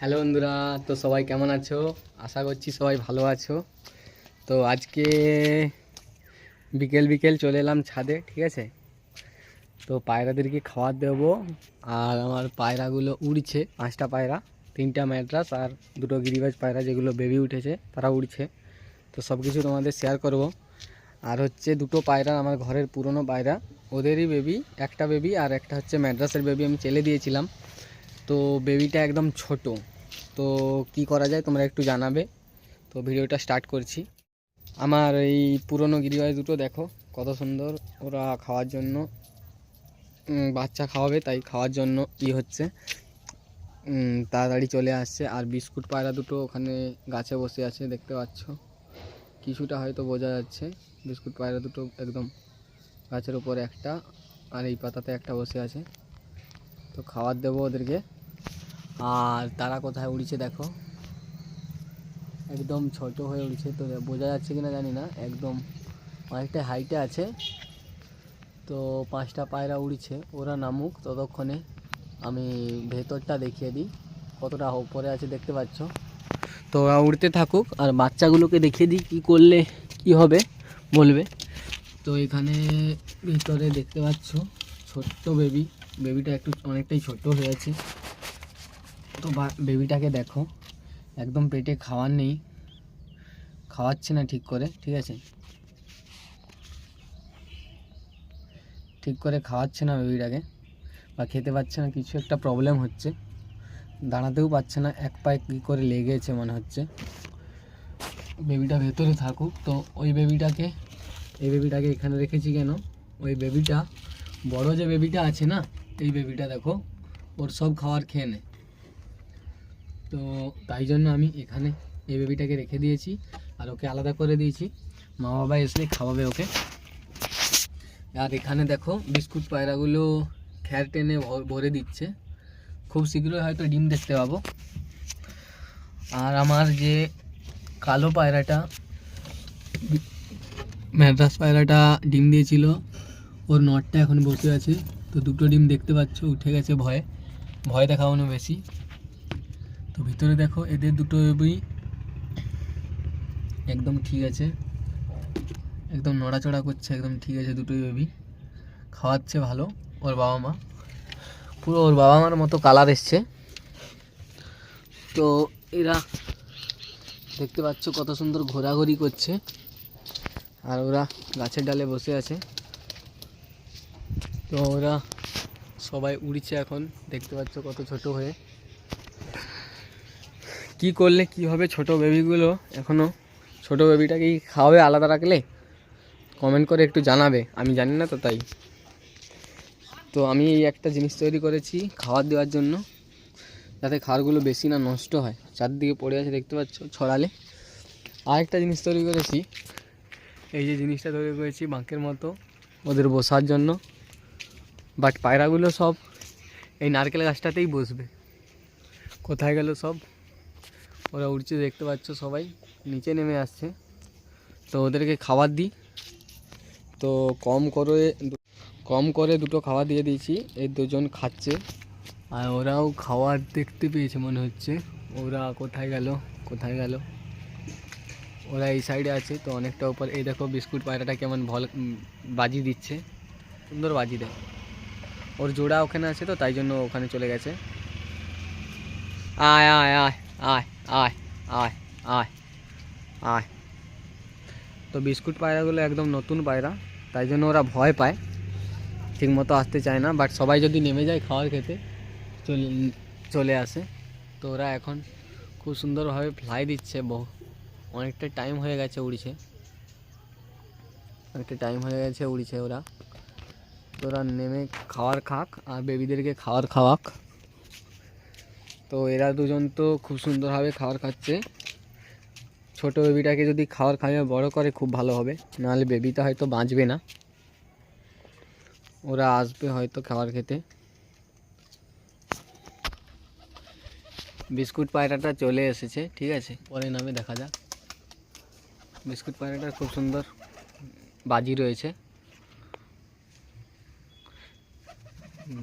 Hello বন্ধুরা, তো সবাই কেমন আছো? আশা করছি সবাই ভালো আছো। তো আজকে বিকেল বিকেল চলে এলাম ছাদে, ঠিক আছে? তো পায়রাদেরকে খাবার দেবো, আর আমার পায়রাগুলো উড়ছে, পাঁচটা পায়রা, তিনটা ম্যাড্রাস আর দুটো গিরিবাজ পায়রা যেগুলো বেবি উঠেছে, তারা উড়ছে। তো সব কিছু তোমাদের শেয়ার করব। আর হচ্ছে দুটো পায়রা, আমার ঘরের পুরনো পায়রা, ওদেরই বেবি একটা বেবি আর একটা হচ্ছে ম্যাড্রাসের বেবি আমি চেলে দিয়েছিলাম। তো বেবিটা একদম ছোট। তো কি করা যায় তোমরা একটু জানাবে। তো ভিডিওটা স্টার্ট করছি। আমার এই পুরনো গিরিবাজ দুটো দেখো, কত সুন্দর ওরা খাওয়ার জন্য। বাচ্চা খাওয়াবে, তাই খাওয়ার জন্য ই হচ্ছে। তাড়াতাড়ি চলে আসছে। আর বিস্কুট পায়রা দুটো ওখানে গাছে বসে আছে, দেখতে পাচ্ছ। কিছুটা হয়তো বোঝা যাচ্ছে। বিস্কুট পায়রা দুটো একদম গাছের উপরে একটা, আর এই পাতাতে একটা বসে আছে। তো খাবার দেবো ওদেরকে। আর তারা কোথায় উড়ছে দেখো। একদম ছোট হয়ে উড়ছে, তো বোঝা যাচ্ছে কিনা জানি না। একদম অনেকটা হাইটে আছে। তো পাঁচটা পায়রা উড়ছে, ওরা নামুক ততক্ষণে। আমি ভেতরটা দেখিয়ে দিই, কতটা উপরে আছে দেখতে পাচ্ছ। তো ওরা উড়তে থাকুক, আর বাচ্চাগুলোকে দেখিয়ে দিই কী করলে কি হবে, বলবে। তো এখানে ভিতরে দেখতে পাচ্ছ, ছোট্ট বেবি বেবিটা একটু অনেকটাই ছোট হয়ে আছে। তো বেবিটাকে দেখো। একদম পেটে খাওয়ার নেই। খাওয়াচ্ছে না ঠিক করে, ঠিক আছে? ঠিক করে খাওয়াচ্ছে না বেবিটাকে বা খেতে পাচ্ছে না, কিছু একটা প্রবলেম হচ্ছে। দাঁড়াতেও পাচ্ছে না, এক পায়ে কী করে লেগেছে মনে হচ্ছে। বেবিটা ভেতরে থাকুক, তো ওই বেবিটাকে, এই বেবিটাকে এখানে রেখেছি কেন? ওই বেবিটা, বড় যে বেবিটা আছে না, এই বেবিটা দেখো, ওর সব খাবার খেয়ে নেয় তো তাই জন্য আমি এখানে এই বেবিটাকে রেখে দিয়েছি আর ওকে আলাদা করে দিয়েছি। মা বাবা এসে খাওয়াবে ওকে। আর এখানে দেখো বিস্কুট পায়রাগুলো খ্যার টেনে ভর- দিচ্ছে। খুব শীঘ্রই হয়তো ডিম দেখতে পাবো। আর আমার যে কালো পায়রাটা, ম্যাড্রাস পায়রাটা ডিম দিয়েছিল, ওর নটটা এখন বসে আছে। তো দুটো ডিম দেখতে পাচ্ছ, উঠে গেছে ভয়ে। ভয় দেখানো বেশি। তো ভিতরে দেখো, এদের দুটো বেবি একদম ঠিক আছে। একদম নড়াচড়া করছে, একদম ঠিক আছে দুটোই বেবি খাওয়াচ্ছে ভালো, ওর বাবা মা। পুরো ওর বাবা মার মতো কালার এসছে। তো এরা দেখতে পাচ্ছ কত সুন্দর ঘোরাঘুরি করছে। আর ওরা গাছের ডালে বসে আছে। তো ওরা সবাই উড়ছে এখন, দেখতে পাচ্ছ কত ছোট হয়ে। কি করলে, কি হবে ছোট বেবিগুলো এখনও ছোট বেবিটাকে খাওয়াবে আলাদা রাখলে? কমেন্ট করে একটু জানাবে। আমি জানি না তো তাই। তো আমি এই একটা জিনিস তৈরি করেছি খাবার দেওয়ার জন্য, যাতে খাবারগুলো বেশি না নষ্ট হয়। চারদিকে পড়ে আছে, দেখতে পাচ্ছ, ছড়ালে। আরেকটা জিনিস তৈরি করেছি, এই যে জিনিসটা তৈরি করেছি বাঁকের মতো, ওদের বসার জন্য। বাট পায়রাগুলো সব এই নারকেল গাছটাতেই বসবে। কোথায় গেল সব? ওরা উড়ছে, দেখতে পাচ্ছ সবাই। নিচে নেমে আসছে। তো ওদেরকে খাবার দিই। তো কম করে কম করে দুটো খাবার দিয়ে দিয়েছি। এই দুজন খাচ্ছে। আর ওরাও খাবার দেখতে পেয়েছে মনে হচ্ছে। ওরা কোথায় গেল? কোথায় গেল? ওরা এই সাইডে আছে, তো অনেকটা উপর। এই দেখো বিস্কুট পায়রাটা কেমন ভল বাজি দিচ্ছে। সুন্দর বাজি দেয়। ওর জোড়া ওখানে আছে তো, তাই জন্য ওখানে চলে গেছে। আয় আয় আয় আয়। আয় আয় আয় আয়। তো বিস্কুট পায়রাগুলো একদম নতুন পায়রা, তাই জন্য ওরা ভয় পায়। ঠিক মতো আসতে চায় না বাট সবাই যদি নেমে যায় খাবার খেতে, চলে চলে আসে। তো ওরা এখন খুব সুন্দরভাবে ফ্লাই দিচ্ছে, বহু অনেকটা টাইম হয়ে গেছে উড়ছে। অনেকটা টাইম হয়ে গেছে উড়ছে ওরা। তো ওরা নেমে খাওয়ার খাক, আর বেবিদেরকে খাওয়ার খাওয়াক। তো এরা দুজন তো খুব সুন্দরভাবে খাবার খাচ্ছে। ছোট বেবিটাকে যদি খাবার খাইয়ে বড় করে, খুব ভালো হবে। নাহলে বেবিটা হয়তো বাঁচবে না। ওরা আসবে হয়তো খাবার খেতে। বিস্কুট পায়রাটা চলে এসেছে, ঠিক আছে? পরে নামে দেখা যাক। বিস্কুট পায়রাটার খুব সুন্দর বাজি রয়েছে।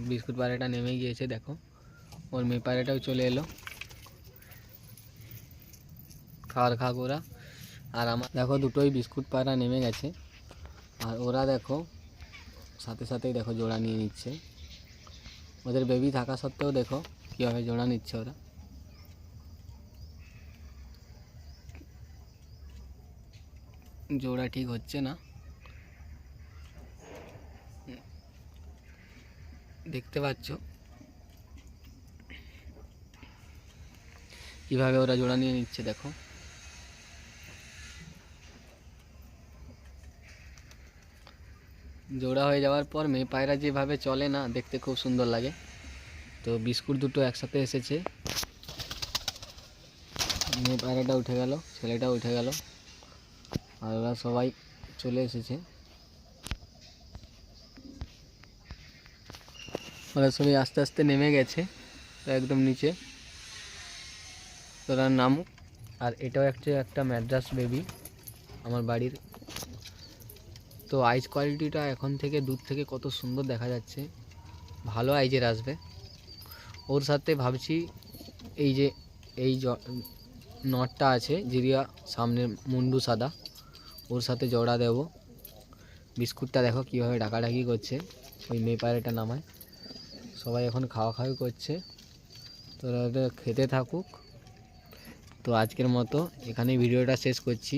বিস্কুট পায়রাটা নেমে গিয়েছে, দেখো। ওর মেয়ে চলে এলো খাবার খাক ওরা আর আমার দেখো দুটোই বিস্কুট পায়রা নেমে গেছে আর ওরা দেখো সাথে সাথেই দেখো জোড়া নিয়ে নিচ্ছে ওদের বেবি থাকা সত্ত্বেও দেখো কীভাবে জোড়া নিচ্ছে ওরা জোড়া ঠিক হচ্ছে না দেখতে পাচ্ছ কীভাবে ওরা জোড়া নিয়ে নিচ্ছে, দেখো। জোড়া হয়ে যাওয়ার পর মেয়ে পায়রা যেভাবে চলে না, দেখতে খুব সুন্দর লাগে। তো বিস্কুট দুটো একসাথে এসেছে। মেয়ে পায়রাটা উঠে গেল ছেলেটা উঠে গেল। আর ওরা সবাই চলে এসেছে। ওরা সবাই আস্তে আস্তে নেমে গেছে, একদম নিচে। তোরা নামুক আর এটাও একটা একটা ম্যাড্রাস বেবি, আমার বাড়ির। তো আইস কোয়ালিটিটা এখন থেকে দূর থেকে কত সুন্দর দেখা যাচ্ছে। ভালো আইজের আসবে। ওর সাথে ভাবছি এই যে, এই নটটা আছে, জিরিয়া, সামনে মুন্ডু সাদা। ওর সাথে জোড়া দেব। বিস্কুটটা দেখো কীভাবে ডাকাডাকি করছে। ওই মেয়ে নামায়। সবাই এখন খাওয়া খাওয়াই করছে। তো ওরা খেতে থাকুক। তো আজকের মতো এখানেই ভিডিওটা শেষ করছি।